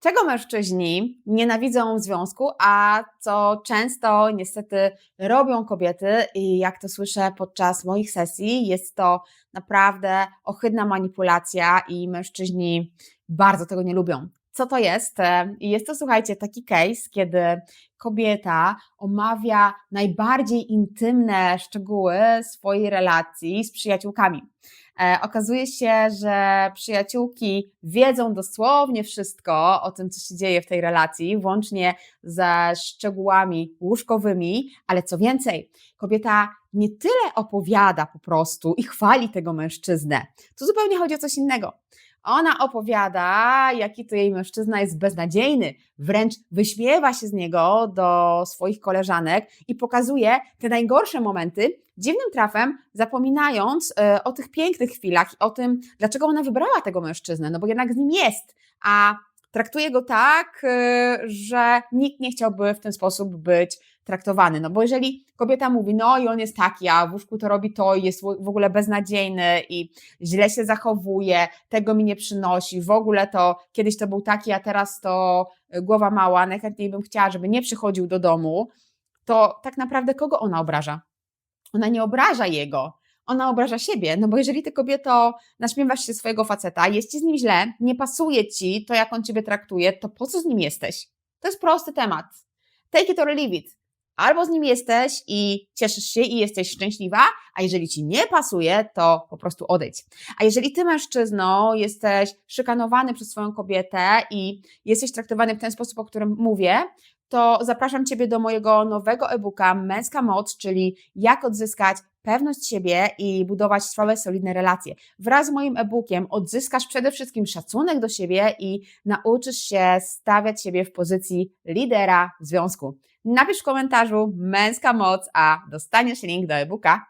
Czego mężczyźni nienawidzą w związku, a co często niestety robią kobiety, i jak to słyszę podczas moich sesji, jest to naprawdę ohydna manipulacja i mężczyźni bardzo tego nie lubią. Co to jest? E, Jest to, słuchajcie, taki case, kiedy kobieta omawia najbardziej intymne szczegóły swojej relacji z przyjaciółkami. E, okazuje się, że przyjaciółki wiedzą dosłownie wszystko o tym, co się dzieje w tej relacji, włącznie ze szczegółami łóżkowymi, ale co więcej, kobieta nie tyle opowiada po prostu i chwali tego mężczyznę. Tu zupełnie chodzi o coś innego. Ona opowiada, jaki to jej mężczyzna jest beznadziejny, wręcz wyśmiewa się z niego do swoich koleżanek i pokazuje te najgorsze momenty, dziwnym trafem zapominając e, o tych pięknych chwilach i o tym, dlaczego ona wybrała tego mężczyznę, no bo jednak z nim jest, a traktuje go tak, e, że nikt nie chciałby w ten sposób być traktowany. No bo jeżeli kobieta mówi, no i on jest taki, a w łóżku to robi to i jest w ogóle beznadziejny i źle się zachowuje, tego mi nie przynosi, w ogóle to kiedyś to był taki, a teraz to y, głowa mała, najchętniej bym chciała, żeby nie przychodził do domu, to tak naprawdę kogo ona obraża? Ona nie obraża jego, ona obraża siebie, no bo jeżeli ty kobieto naśmiewasz się swojego faceta, jest ci z nim źle, nie pasuje ci to, jak on ciebie traktuje, to po co z nim jesteś? To jest prosty temat. Take it or leave it. Albo z nim jesteś i cieszysz się i jesteś szczęśliwa, a jeżeli ci nie pasuje, to po prostu odejdź. A jeżeli ty, mężczyzno, jesteś szykanowany przez swoją kobietę i jesteś traktowany w ten sposób, o którym mówię, to zapraszam Ciebie do mojego nowego e-booka Męska Moc, czyli jak odzyskać pewność siebie i budować trwałe, solidne relacje. Wraz z moim e-bookiem odzyskasz przede wszystkim szacunek do siebie i nauczysz się stawiać siebie w pozycji lidera w związku. Napisz w komentarzu Męska Moc, a dostaniesz link do e-booka